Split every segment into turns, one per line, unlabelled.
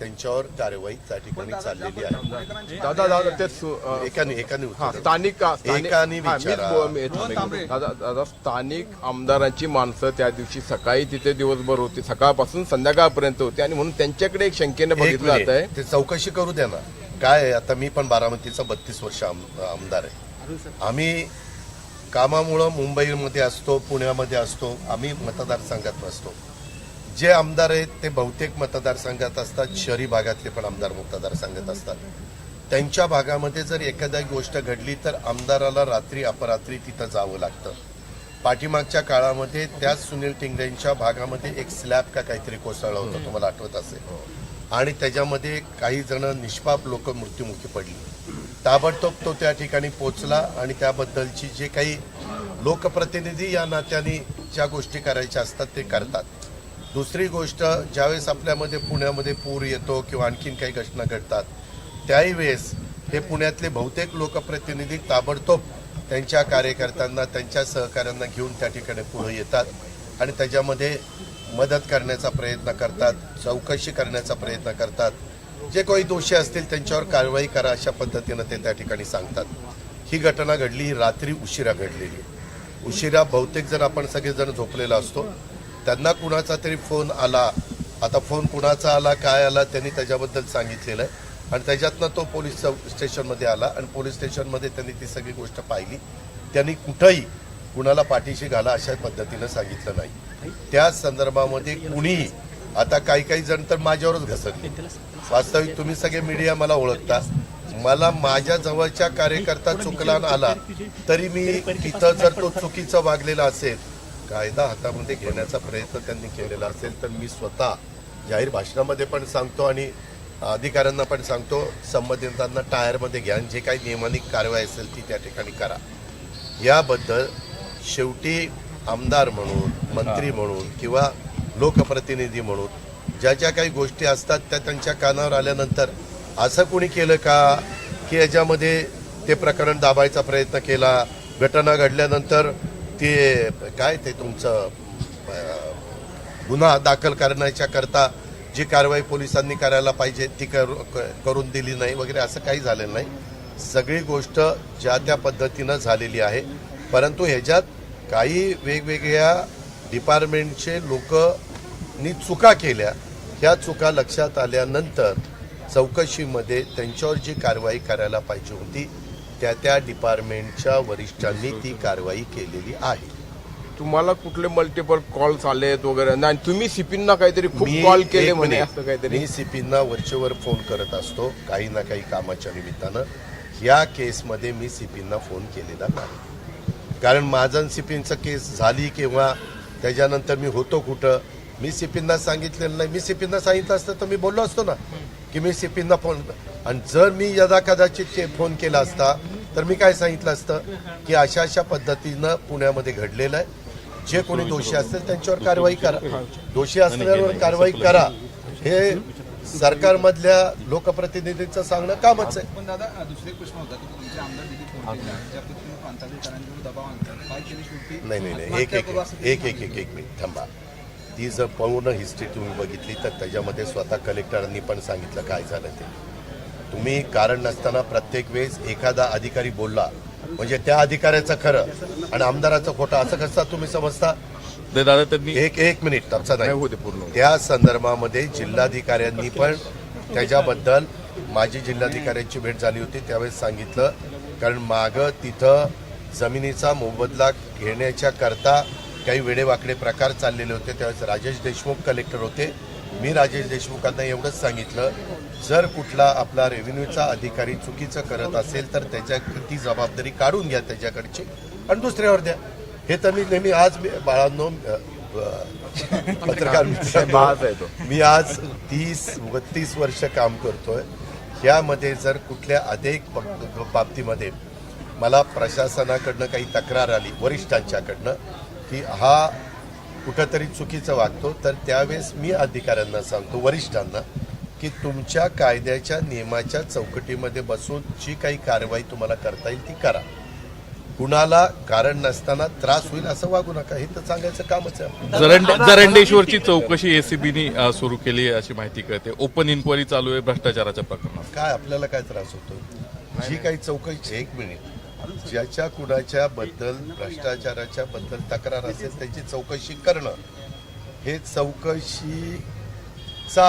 त्यांच्यावर कारवाई त्या ठिकाणी चाललेली आहे.
दादा दादा ते
एकाने एकाने
हा
उत्तर
स्थानिक स्थानिक-
एकाने
हा, मीच
विचारा.
मी- दादा दादा स्थानिक आमदारांची माणसं त्या दिवशी सकाळी तिथे दिवसभर होती. सकाळपासून संध्याकाळपर्यंत होती. आणि म्हणून त्यांच्याकडे एक शंकेने
एक
बघितलं जात आहे
मिनिट, ते चौकशी करू द्या ना. काय आहे, आता मी पण बारामतीचा बत्तीस वर्ष आम- आमदार आहे. आम्ही कामामुळं मुंबईमध्ये असतो पुण्यामध्ये असतो आम्ही मतदारसंघात नसतो जे आमदार आहेत ते बहुतेक मतदारसंघात असतात शहरी भागातले पण आमदार मतदारसंघात असतात. त्यांच्या भागामध्ये जर एखादी गोष्ट घडली तर आमदाराला रात्री अपरात्री तिथं जावं लागतं. पाठीमागच्या काळामध्ये त्याच सुनील टिंगरेंच्या भागामध्ये एक स्लॅब का काहीतरी कोसळलं होतं तुम्हाला आठवत असेल. आणि त्याच्यामध्ये काही जण निष्पाप लोक मृत्युमुखी पडली. ताबडतोब तो त्या ठिकाणी पोचला आणि त्याबद्दलची जे काही लोकप्रतिनिधी या नात्याने ज्या गोष्टी करायच्या असतात ते करतात. दुसरी गोष्ट ज्यावेळेस आपल्यामध्ये पुण्यामध्ये पूर येतो किंवा आणखीन काही घटना घडतात त्याही वेळेस हे पुण्यातले बहुतेक लोकप्रतिनिधी ताबडतोब त्यांच्या कार्यकर्त्यांना त्यांच्या सहकाऱ्यांना घेऊन त्या ठिकाणी पुढे येतात आणि त्याच्यामध्ये मदत करण्याचा प्रयत्न करतात चौकशी करण्याचा प्रयत्न करतात. जे काही दोषी असतील त्यांच्यावर कारवाई करा अशा पद्धतीनं ते त्या ठिकाणी सांगतात. ही घटना घडली ही रात्री उशिरा घडलेली. उशिरा बहुतेक जण आपण सगळेजण झोपलेला असतो. त्यांना कुणाचा तरी फोन आला आता फोन कुणाचा आला काय आला त्यांनी त्याच्याबद्दल सांगितलेलं आहे. आणि त्याच्यातनं तो पोलीस स्टेशनमध्ये आला आणि पोलीस स्टेशनमध्ये त्यांनी ती सगळी गोष्ट पाहिली. त्यांनी कुठंही कुणाला पाठीशी घाला अशा पद्धतीनं सांगितलं नाही. त्या संदर्भामध्ये कुणीही आता काही काही जण तर माझ्यावरच घसरले. वास्तविक तुम्ही सगळे मीडिया मला ओळखता. मला माझ्या जवळच्या कार्यकर्ता चुकला आला तरी मी तिथं जर तो चुकीचा वागलेला असेल कायदा हातामध्ये घेण्याचा प्रयत्न त्यांनी केलेला असेल तर मी स्वतः जाहीर भाषणामध्ये पण सांगतो आणि अधिकाऱ्यांना पण सांगतो संबंधितांना टायरमध्ये घ्या आणि जे काही नियमानिक कारवाई असेल ती त्या ठिकाणी करा. याबद्दल शेवटी आमदार म्हणून मंत्री म्हणून किंवा लोकप्रतिनिधी म्हणून ज्या ज्या काही गोष्टी असतात त्या त्यांच्या कानावर आल्यानंतर असं कोणी केलं का की याच्यामध्ये ते प्रकरण दाबायचा प्रयत्न केला घटना घडल्यानंतर ते काय ते तुमचं गुन्हा दाखल करण्याच्या करता जी कारवाई पोलिसांनी करायला पाहिजे ती करू- क- करून दिली नाही वगैरे असं काही झालेलं नाही. सगळी गोष्ट ज्या त्या पद्धतीनं झालेली आहे. परंतु ह्याच्यात काही वेगवेगळ्या डिपार्टमेंटचे लोकनी चुका केल्या. ह्या चुका लक्षात आल्यानंतर चौकशीमध्ये त्यांच्यावर जी कारवाई करायला पाहिजे होती त्या त्या डिपार्टमेंटच्या वरिष्ठांनी ती कारवाई केलेली आहे.
तुम्हाला कुठले मल्टिपल कॉल्स आलेत वगैरे? नाही तुम्ही सिपींना काहीतरी खूप
मी
कॉल केले
एक
म्हणे
मिनिट.
असं काहीतरी.
मी सीपींना वरचेवर फोन करत असतो काही ना काही कामाच्या निमित्तानं. या केसमध्ये मी सीपींना फोन केलेला नाही. कारण माझं सीपींचं केस झाली किंवा त्याच्यानंतर मी होतो कुठं मी सीपींना सांगितलेलं नाही. मी सीपींना सांगितलं असतं तर मी बोललो असतो ना. की मी सीपींना फोन आणि जर मी यदा कदाचित ते फोन केला असता तर मी काय सांगितलं असतं? की अशा अशा पद्धतीनं पुण्यामध्ये घडलेलं आहे. जे कोणी दोषी असतील त्यांच्यावर कारवाई करा. दोषी असल्यावर कारवाई करा. हे सरकारमधल्या लोकप्रतिनिधींचं सांगणं कामच आहे.
पण दादा दुसरे प्रश्न होता की तुमचे आमदार देखील फोन केला ज्या पद्धतीने प्रांताधिकाऱ्यांवर दबाव आणतात काय केली शेवटी?
नाही नाही नाही. एक एक एक एक एक एक मिनिट. थांबा. ती जर पूर्ण हिस्ट्री तुम्ही बघितली तर त्याच्यामध्ये स्वतः कलेक्टरांनी पण सांगितलं काय झालं ते. तुम्ही कारण नसताना प्रत्येक वेळेस एखादा अधिकारी बोलला म्हणजे त्या अधिकाऱ्याचं खरं आणि आमदाराचं खोटं असं कसं तुम्ही समजता?
ते दादा त्यांनी
एक एक मिनिट
होते पूर्ण
त्या संदर्भामध्ये जिल्हाधिकाऱ्यांनी पण त्याच्याबद्दल माझी जिल्हाधिकाऱ्यांची भेट झाली होती त्यावेळेस सांगितलं. कारण मागं तिथं जमिनीचा मोबदला घेण्याच्या करता काही वेडेवाकडे प्रकार चाललेले होते त्यावेळेस राजेश देशमुख कलेक्टर होते. मी राजेश देशमुखांना एवढंच सांगितलं जर कुठला आपला रेव्हेन्यूचा अधिकारी चुकीचं करत असेल तर त्याच्या ती जबाबदारी काढून घ्या त्याच्याकडची आणि दुसऱ्यावर द्या. हे तर मी नेहमी आज बाळांनो पत्रकार. मी आज तीस बत्तीस वर्ष काम करतोय. यामध्ये जर कुठल्या अधिक ब- बाबतीमध्ये मला प्रशासनाकडनं काही तक्रार आली वरिष्ठांच्याकडनं की हा कुठंतरी चुकीचं वागतो तर त्यावेळेस मी अधिकाऱ्यांना सांगतो वरिष्ठांना की तुमच्या कायद्याच्या नियमाच्या चौकटीमध्ये बसून जी काही कारवाई तुम्हाला करता येईल ती करा. कुणाला कारण नसताना त्रास होईल असं वागू नका हे तर सांगायचं कामच आहे
जरंडेश्वरची चौकशी एसीबीने सुरू केली आहे अशी माहिती कळते. ओपन इन्क्वायरी चालू आहे भ्रष्टाचाराच्या प्रकरणात.
काय आपल्याला काय त्रास होतो जी काही चौकशी एक मिनिट. ज्याच्या कुणाच्या बद्दल भ्रष्टाचाराच्या बद्दल तक्रार असेल त्याची चौकशी करणं. हे चौकशीचा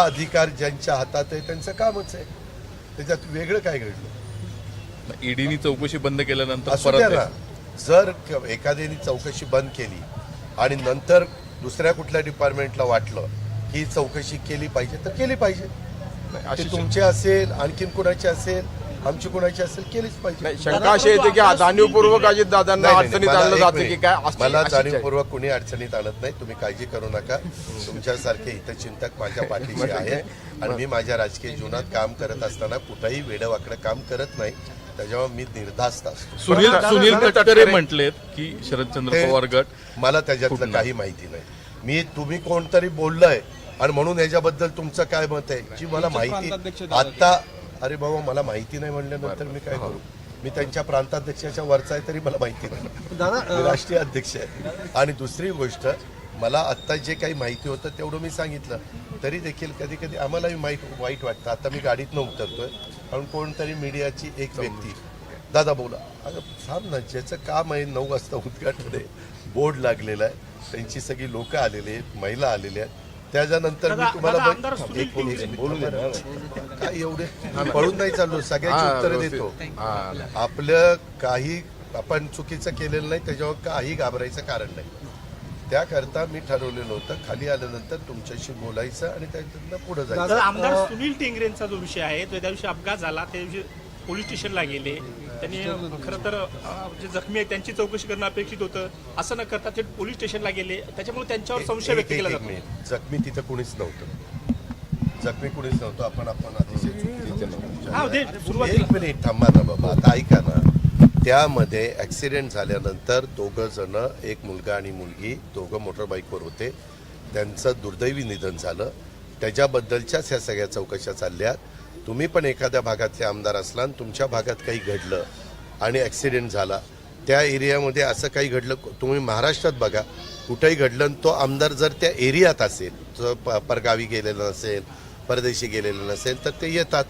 अधिकार ज्यांच्या हातात आहे त्यांचं कामच आहे. त्याच्यात वेगळं काय घडलं?
ईडीनी चौकशी बंद केल्यानंतर परत
जर एखाद्याने चौकशी बंद केली आणि नंतर दुसऱ्या कुठल्या डिपार्टमेंटला वाटलं की ही चौकशी केली पाहिजे तर केली पाहिजे. तुमचे असेल आणखीन कुणाचे असेल आमची कुणाची असेल केलीच पाहिजे.
नाही, शंका अशी येते की जाणीवपूर्वक अजित दादांना
नाही, नाही,
अडचणीत आणलं
एक
जातं
मिनिट.
की काय अशी-
मला? जाणीवपूर्वक कुणी अडचणीत आणत नाही तुम्ही काळजी करू नका. तुमच्यासारखे हितचिंतक माझ्या पाठीशी आहे आणि मी माझ्या राजकीय जीवनात काम करत असताना कुठंही वेडवाकडं काम करत नाही त्याच्यामुळे मी निर्धास्त असतो.
सुनील सुनील तटकरे म्हटलेत की शरदचंद्र
ते-
पवार गट
मला त्याच्यातलं काही माहिती नाही. मी तुम्ही कोणतरी बोललंय आणि म्हणून याच्याबद्दल तुमचं काय मत आहे जी मला माहिती आता अरे बाबा मला माहिती नाही म्हणल्यानंतर मी काय करू? मी त्यांच्या प्रांताध्यक्षाच्या वरचा आहे तरी मला माहिती नाही. राष्ट्रीय अध्यक्ष आहे. आणि दुसरी गोष्ट मला आत्ता जे काही माहिती होतं तेवढं मी सांगितलं. तरी देखील कधी कधी आम्हालाही माहीत वाईट वाटतं. आता मी गाडीतनं उतरतोय. कारण कोणतरी मीडियाची एक व्यक्ती. दादा बोला. अगं थांब ना ज्याचं काम आहे नऊ वाजता उद्घाटन आहे. बोर्ड लागलेला आहे. त्यांची सगळी लोक आलेली आहेत महिला आलेल्या आहेत. त्याच्यानंतर मी तुम्हाला बोलू दे. काय एवढे पळून नाही चाललो सगळ्याची उत्तरं. देतो
हा.
आपलं काही आपण चुकीचं केलेलं नाही त्याच्यावर काही घाबरायचं कारण नाही त्याकरता मी ठरवलेलं होतं खाली आल्यानंतर तुमच्याशी बोलायचं आणि त्याच्यातनं पुढे
तर
जायचं
आमदार सुनील टेंगरेंचा जो विषय आहे तो त्या दिवशी अपघात झाला त्या दिवशी पोलीस स्टेशनला गेले. त्यांनी खरं तर जे जखमी आहेत त्यांची चौकशी करणं अपेक्षित होतं. असं न करता ते पोलीस स्टेशनला गेले. त्याच्यामुळे त्यांच्यावर संशय व्यक्त केला जातो.
जखमी तिथं कुणीच नव्हतं. जखमी कुणीच नव्हतं. आपण आपण अतिशय
हा
एक मिनिट थांबा ना बाबा. आता ऐका ना. त्यामध्ये ऍक्सिडेंट झाल्यानंतर दोघं जण एक मुलगा आणि मुलगी दोघं मोटरबाईकवर होते. त्यांचं दुर्दैवी निधन झालं. त्याच्याबद्दलच्याच ह्या सगळ्या चौकशा चालल्या तुम्ही पण एखाद्या भागातले आमदार असला आणि तुमच्या भागात काही घडलं आणि ॲक्सिडेंट झाला त्या एरियामध्ये असं काही घडलं तुम्ही महाराष्ट्रात बघा कुठेही घडलं आणि तो आमदार जर त्या एरियात असेल प परगावी गेलेलं नसेल परदेशी गेलेलं नसेल तर ते येतात.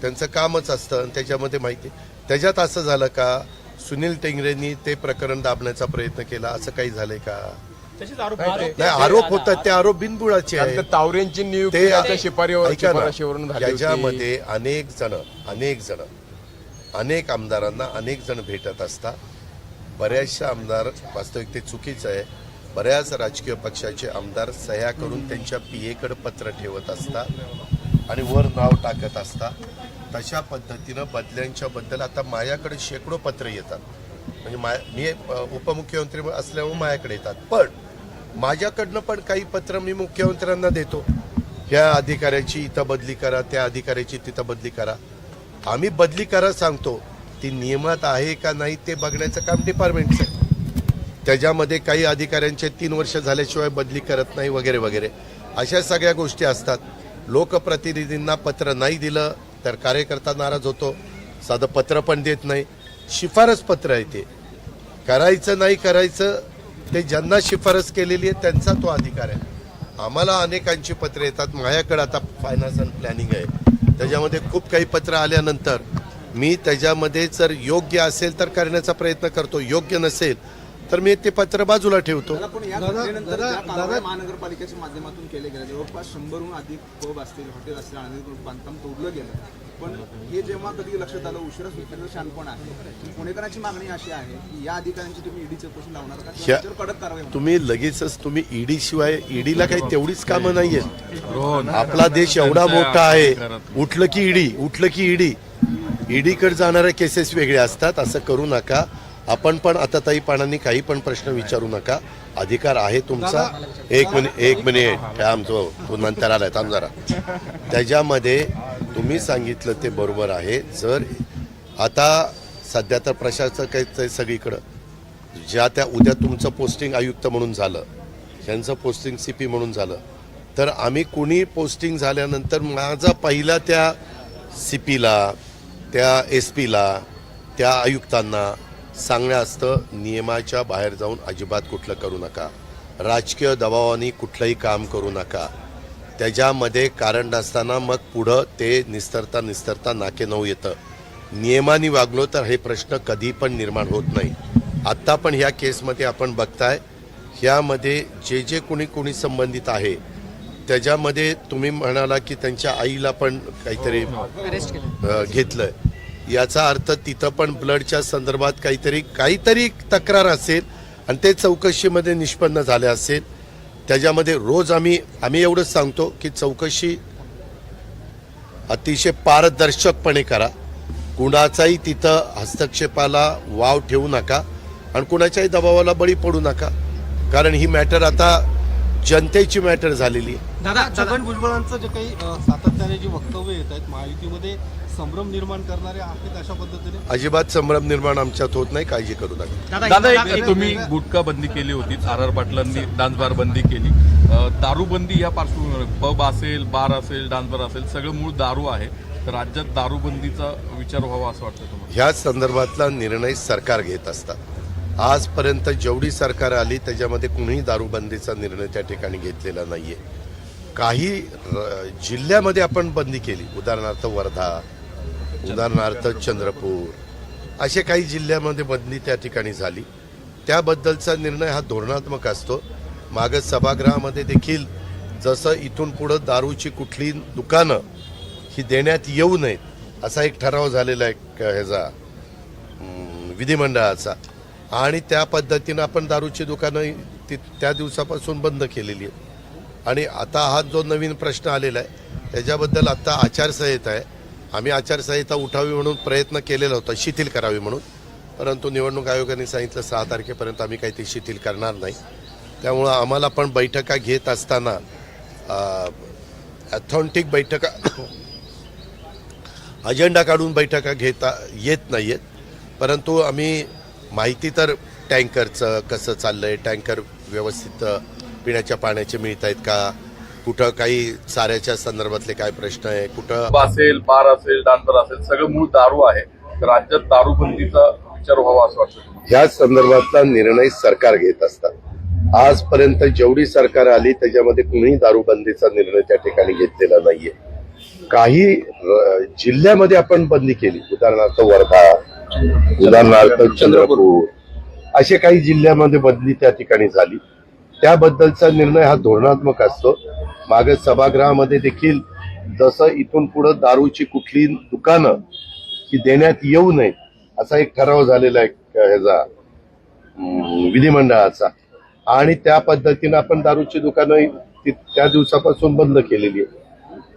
त्यांचं कामच असतं आणि त्याच्यामध्ये माहिती त्याच्यात असं झालं का सुनील टेंगरेंनी ते प्रकरण दाबण्याचा प्रयत्न केला असं काही झालं
आहे का?
नाही,
आरोप-
नाही आरोप होतात ते आरोप
त्या तावरेंची नियुक्ती
ते
आता शिपारीवर
ऐका ना,
शिफारशीवरून झाली होती.
याच्यामध्ये अनेक जण अनेक जण अनेक आमदारांना अनेक जण भेटत असतात बऱ्याचशा आमदार वास्तविक ते चुकीचं आहे. बऱ्याच राजकीय पक्षाचे आमदार सह्या करून त्यांच्या पीएकडे पत्र ठेवत असतात आणि वर नाव टाकत असतात तशा पद्धतीनं बदल्यांच्या बद्दल आता माझ्याकडे शेकडो पत्र येतात. म्हणजे मा मी अ, उपमुख्यमंत्री असल्यामुळे माझ्याकडे येतात. पण माझ्याकडनं पण काही पत्र मी मुख्यमंत्र्यांना देतो. ह्या अधिकाऱ्याची इथं बदली करा त्या अधिकाऱ्याची तिथं बदली करा. आम्ही बदली करा सांगतो. ती नियमात आहे का नाही ते बघण्याचं काम डिपार्टमेंटचं आहे. त्याच्यामध्ये काही अधिकाऱ्यांचे तीन वर्ष झाल्याशिवाय बदली करत नाही वगैरे वगैरे. अशा सगळ्या गोष्टी असतात. लोकप्रतिनिधींना पत्र नाही दिलं तर कार्यकर्ता नाराज होतो. साधं पत्र पण देत नाही. शिफारस पत्र आहे ते. करायचं नाही करायचं ते ज्यांना शिफारस केलेली आहे त्यांचा तो अधिकार आहे. आम्हाला अनेकांची पत्रे येतात. माझ्याकडे आता फायनान्स अँड प्लॅनिंग आहे. त्याच्यामध्ये खूप काही पत्र आल्यानंतर मी त्याच्यामध्ये जर योग्य असेल तर करण्याचा प्रयत्न करतो. योग्य नसेल तर मी ते पत्र बाजूला ठेवतो.
महानगरपालिकेच्या माध्यमातून केले गेले जवळपास शंभरहून अधिक पब असतील हॉटेल असतील आणि बांधकाम तोडलं गेलं. पण हे जेव्हा कधी लक्षात आलं उशिरा सुटलेलं शानपण आहे. पुणेकरांची मागणी अशी आहे की या अधिकाऱ्यांची तुम्ही ईडी चौकशी लावणार का? कडक कारवाई?
तुम्ही लगेचच तुम्ही ईडी शिवाय ईडीला काही तेवढीच कामं नाहीयेत. आपला देश एवढा मोठा आहे. उठलं की ईडी उठलं की ईडी. ईडीकडे जाणाऱ्या केसेस वेगळ्या असतात असं करू नका. आपण पण आता ताई पाणांनी काही पण प्रश्न विचारू नका. अधिकार आहे तुमचा. एक मिनिट एक मिनिट. थांब आमचं तो नंतर आलाय थांब जरा. त्याच्यामध्ये तुम्ही सांगितलं ते बरोबर आहे. जर आता सध्या तर प्रशासक आहे सगळीकडं. ज्या त्या उद्या तुमचं पोस्टिंग आयुक्त म्हणून झालं त्यांचं पोस्टिंग सी पी म्हणून झालं तर आम्ही कुणी पोस्टिंग झाल्यानंतर माझा पहिला त्या सी पीला त्या एस पीला त्या आयुक्तांना सांगणं असतं नियमाच्या बाहेर जाऊन अजिबात कुठलं करू नका. राजकीय दबावाने कुठलंही काम करू नका. त्याच्यामध्ये कारण नसताना मग पुढं ते निस्तरता निस्तरता नाके नऊ येतं. नियमाने वागलो तर हे प्रश्न कधी पण निर्माण होत नाही. आत्ता पण ह्या केसमध्ये आपण बघताय ह्यामध्ये जे जे कोणी कोणी संबंधित आहे त्याच्यामध्ये तुम्ही म्हणाला की त्यांच्या आईला पण काहीतरी अ, घेतलंय. याचा अर्थ तिथं पण ब्लडच्या संदर्भात काहीतरी काहीतरी तक्रार असेल आणि ते चौकशीमध्ये निष्पन्न झाले असेल. त्याच्यामध्ये रोज आम्ही आम्ही एवढंच सांगतो की चौकशी अतिशय पारदर्शकपणे करा. कुणाचाही तिथं हस्तक्षेपाला वाव ठेवू नका आणि कुणाच्याही दबावाला बळी पडू नका. कारण ही मॅटर आता जनतेची मॅटर झालेली आहे.
दादा छगन भुजबळांचं जे काही सातत्याने जी वक्तव्य येत आहेत महायुतीमध्ये संभ्रम निर्माण करणारे आहेत अशा पद्धतीने?
अजिबात संभ्रम निर्माण आमच्यात होत नाही काळजी करू नका.
दादा एक तुम्ही गुटखा बंदी केली होती आर आर पाटलांनी डान्स बार बंदी केली. अ, दारू बंदी या पार्श्वभूमीवर पब असेल बार असेल डान्स बार असेल सगळं मूळ दारू आहे. तर राज्यात दारूबंदीचा विचार व्हावा असं वाटतं तुम्हाला?
ह्या संदर्भातला निर्णय सरकार घेत असतात. आजपर्यंत जेवढी सरकार आली त्याच्यामध्ये कुणीही दारूबंदीचा निर्णय त्या ठिकाणी घेतलेला नाहीये. काही र- जिल्ह्यामध्ये आपण बंदी केली. उदाहरणार्थ वर्धा उदाहरणार्थ चंद्रपूर असे काही जिल्ह्यामध्ये बदली त्या ठिकाणी झाली. त्याबद्दलचा निर्णय हा धोरणात्मक असतो. मागं सभागृहामध्ये देखील जसं इथून पुढं दारूची कुठली दुकानं ही देण्यात येऊ नयेत असा एक ठराव झालेला आहे क- ह्याचा विधिमंडळाचा. आणि त्या पद्धतीनं आपण दारूची दुकानं ती त्या दिवसापासून बंद केलेली आहे आणि आता हा जो नवीन प्रश्न आलेला आहे त्याच्याबद्दल आता आचारसंहिता आहे. आम्ही आचारसंहिता उठावी म्हणून प्रयत्न केलेला होता शिथिल करावी म्हणून. परंतु निवडणूक आयोगाने सांगितलं सहा तारखेपर्यंत आम्ही काही ती शिथिल करणार नाही. त्यामुळं आम्हाला पण बैठका घेत असताना ॲथॉन्टिक बैठका अजेंडा काढून बैठका घेता येत नाही आहेत परंतु आम्ही माहिती तर टँकरचं कसं चाललं आहे टँकर व्यवस्थित पिण्याच्या पाण्याचे मिळत आहेत का? कुठं काही चाऱ्याच्या संदर्भातले काय प्रश्न आहे कुठं
असेल बार असेल डान्स बार असेल सगळं मूळ दारू आहे. तर राज्यात दारूबंदीचा विचार व्हावा असं वाटतं
ह्या संदर्भातला निर्णय सरकार घेत असतात. आजपर्यंत जेवढी सरकार आली त्याच्यामध्ये कुणीही दारूबंदीचा निर्णय त्या ठिकाणी घेतलेला नाहीये. काही जिल्ह्यामध्ये आपण बंदी केली. उदाहरणार्थ वर्धा उदाहरणार्थ चंद्रपूर. असे काही जिल्ह्यामध्ये बदली त्या ठिकाणी झाली. त्याबद्दलचा निर्णय हा धोरणात्मक असतो. मागे सभागृहामध्ये देखील जसं इथून पुढं दारूची कुठली दुकानं ही देण्यात येऊ नयेत असा एक ठराव झालेला आहे ह्याचा विधिमंडळाचा. आणि त्या पद्धतीनं आपण दारूची दुकानं त्या दिवसापासून बंद केलेली आहे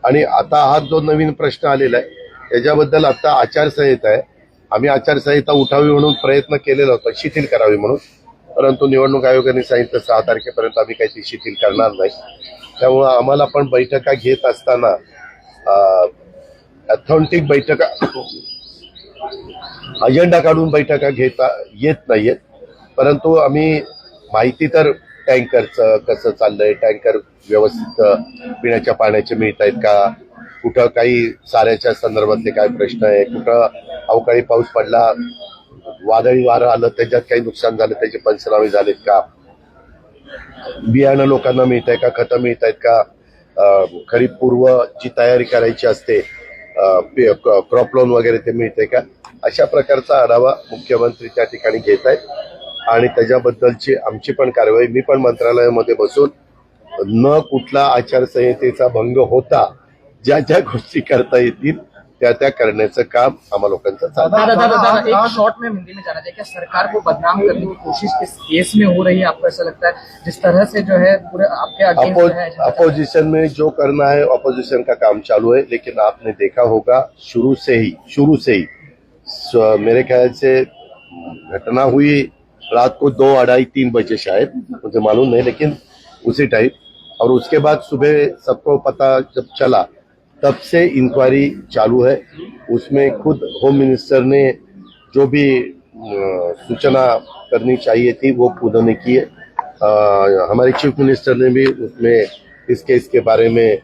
आणि आता हा जो नवीन प्रश्न आलेला आहे त्याच्याबद्दल आता आचारसंहिता आहे. आम्ही आचारसंहिता उठावी म्हणून प्रयत्न केलेला होता शिथिल करावी म्हणून. परंतु निवडणूक आयोगाने सांगितलं सहा तारखेपर्यंत आम्ही काही ती शिथिल करणार नाही. त्यामुळं आम्हाला पण बैठका घेत असताना अथॉन्टिक बैठका अजेंडा काढून बैठका घेता येत नाहीयेत. परंतु आम्ही माहिती तर टँकरचं कसं चाललंय टँकर व्यवस्थित पिण्याच्या पाण्याचे मिळत आहेत का? कुठं काही साऱ्याच्या संदर्भातले काय प्रश्न आहे? कुठं अवकाळी पाऊस पडला वादळी वारं आलं त्याच्यात काही नुकसान झालं त्याचे पंचनामे झालेत का? बियाणं लोकांना मिळत आहे का? खतं मिळत आहेत का? खरीप पूर्व जी तयारी करायची असते क्रॉप लोन वगैरे ते मिळते का? अशा प्रकारचा आढावा मुख्यमंत्री त्या ठिकाणी घेत आहेत. आणि त्याच्याबद्दलची आमची पण कारवाई मी पण मंत्रालयामध्ये बसून न कुठला आचारसंहितेचा भंग होता ज्या ज्या गोष्टी करता येतील त्या त्या करण्याचं काम आम्हा लोकांचं चालू
एक शॉर्ट में हिंदी में जाना चाहिए। क्या सरकार को बदनाम करने की कोशिश इस केस में हो रही है? आपको ऐसा लगता है जिस तरह से जो है पूरे आपके
अपोजिशन में जो करना है अपोजिशन का काम चालू है लेकिन आपने देखा होगा शुरू से ही शुरू से ही मेरे ख्याल से घटना हुई रात को दो अढ़ाई तीन बजे शायद मुझे मालूम नहीं लेकिन उसी टाइम और उसके बाद सुबह सबको पता जब चला तब से इंक्वायरी चालू है। उसमें खुद होम मिनिस्टर ने जो भी सूचना करनी चाहिए थी, वो खुद ने की है। हमारे चीफ मिनिस्टर ने भी उसमें इस केस के बारे में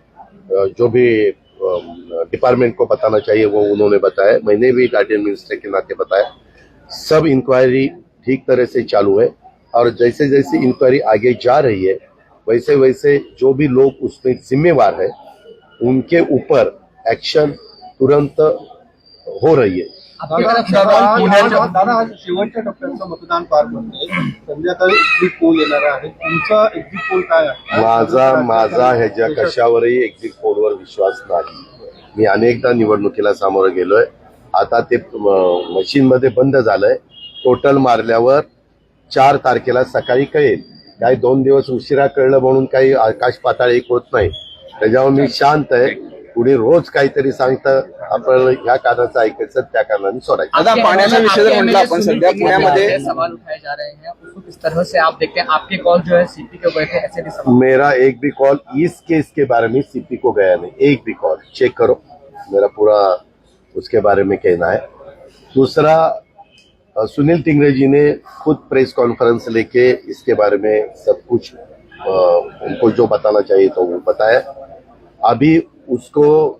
जो भी डिपार्टमेंट को बताना चाहिए, वो उन्होंने बताया। मैंने भी गार्डियन मिनिस्टर के नाते बताया। सब इंक्वायरी ठीक तरह से चालू है और जैसे जैसे इंक्वायरी आगे जा रही है वैसे वैसे जो भी लोग उसमें जिम्मेवार है उनके ऊपर एक्शन तुरंत हो रही है।
आपकी तरफ से
दादा आज- दादा आज शेवटच्या टप्प्याचं मतदान पार पडतंय. संध्याकाळी एक्झिट पोल येणार आहे. तुमचा एक्झिट पोल काय आहे?
माझा माझा ह्याच्या कशावरही एक्झिट पोलवर विश्वास नाही. मी अनेकदा निवडणुकीला सामोरं गेलोय. आता ते मशीन मध्ये बंद झालंय. टोटल मारल्यावर चार तारखेला सकाळी कळेल. काही दोन दिवस उशिरा कळलं म्हणून काही आकाश पाताळ एक होत नाही. त्याच्यावर मी शांत आहे. पुढे रोज काहीतरी सांगतं. आपण ह्या कारणाचं ऐकायचं त्या कारणाने सोडायचं.
आता पाण्याचा विषय जर म्हटलं आपण सध्या पुण्यामध्ये
सवाल उठाए जा रहे हैं. उसको किस तरह से आप देखते हैं? आपके कॉल जो है सीपी के गए थे ऐसे भी सवाल।
मेरा एक भी कॉल इस केस के बारे में सीपी को गया नहीं एक भी कॉल। चेक करो। मेरा पूरा उसके बारे में कहना है। दूसरा सुनील टिंगरे जी ने खुद प्रेस कॉन्फ्रेंस लेके इसके बारे में सब कुछ उनको जो बताना चाहिए तो वो बताया। अभी उसको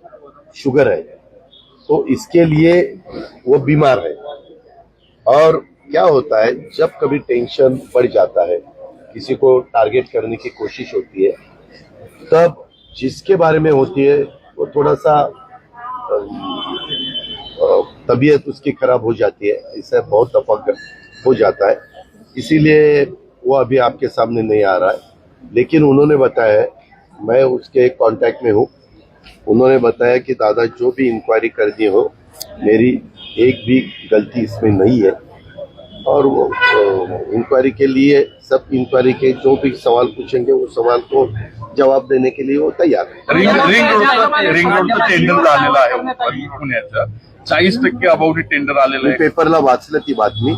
शुगर है तो इसके लिए वो बीमार है। और क्या होता है, जब कभी टेंशन बढ़ जाता है, किसी को टारगेट करने की कोशिश होती है, तब जिसके बारे में होती है, वो थोड़ा सा तबीयत उसकी खराब हो जाती है, इससे बहुत दफ़ा कर- हो जाता है। इसीलिए वो अभी आपके सामने नहीं आ रहा है। लेकिन उन्होंने बताया है मैं उसके एक कांटेक्ट में हूँ। उन्होंने बताया कि दादा जो भी इंक्वायरी कर करनी हो मेरी एक भी गलती इसमें नहीं है। और वो इंक्वायरी के लिए सब इंक्वायरी के जो भी सवाल पूछेंगे वो सवाल को जवाब देने के लिए वो तैयार है।
रिंग रोडचं रिंग रोडचं टेंडर आलेलं आहे पुण्याचं चाळीस टक्के अबाउट टेंडर आलेलं
मी
आहे
पेपरला वाचलं ती बातमी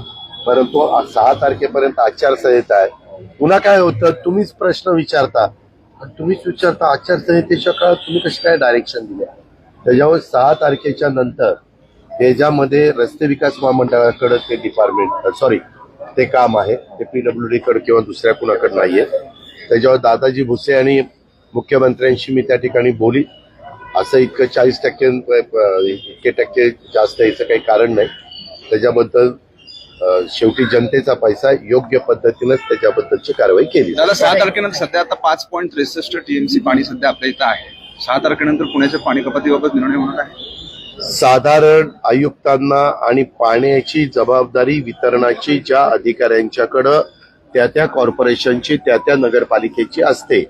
परंतु सहा तारखेपर्यंत आचारसंहिता आहे पुन्हा काय होतं तुम्हीच प्रश्न विचारता तुम्हीच विचारता आचारसंहितेच्या काळात तुम्ही कशी काय डायरेक्शन दिल्या? त्याच्यावर सहा तारखेच्या नंतर त्याच्यामध्ये रस्ते विकास महामंडळाकडे ते डिपार्टमेंट सॉरी ते काम आहे ते पीडब्ल्यू डीकडे किंवा दुसऱ्या कुणाकडे नाहीये. त्याच्यावर दादाजी भुसे आणि मुख्यमंत्र्यांशी मी त्या ठिकाणी बोली. असं इतकं चाळीस टक्के इतके टक्के जास्त याचं काही कारण नाही. त्याच्याबद्दल शेवटी जनतेचा पैसा योग्य पद्धतीनंच त्याच्याबद्दलची कारवाई केली.
त्याला सहा तारखेनंतर सध्या आता पाच पॉईंट त्रेसष्ट टीएमसी पाणी सध्या आपल्या इथं आहे. सहा तारखेनंतर पुण्याच्या पाणी कपातीबाबत निर्णय होणार आहे.
साधारण आयुक्तांना आणि पाण्याची जबाबदारी वितरणाची ज्या अधिकाऱ्यांच्याकडं त्या त्या कॉर्पोरेशनची त्या त्या नगरपालिकेची असते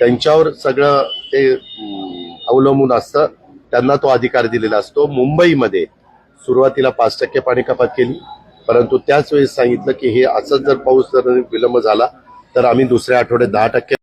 त्यांच्यावर सगळं ते अवलंबून असतं. त्यांना तो अधिकार दिलेला असतो. मुंबईमध्ये सुरुवातीला पाच टक्के पाणी कपात केली. परंतु त्याच वेळेस सांगितलं की हे असंच जर पाऊस जर विलंब झाला तर आम्ही दुसऱ्या आठवड्यात दहा टक्के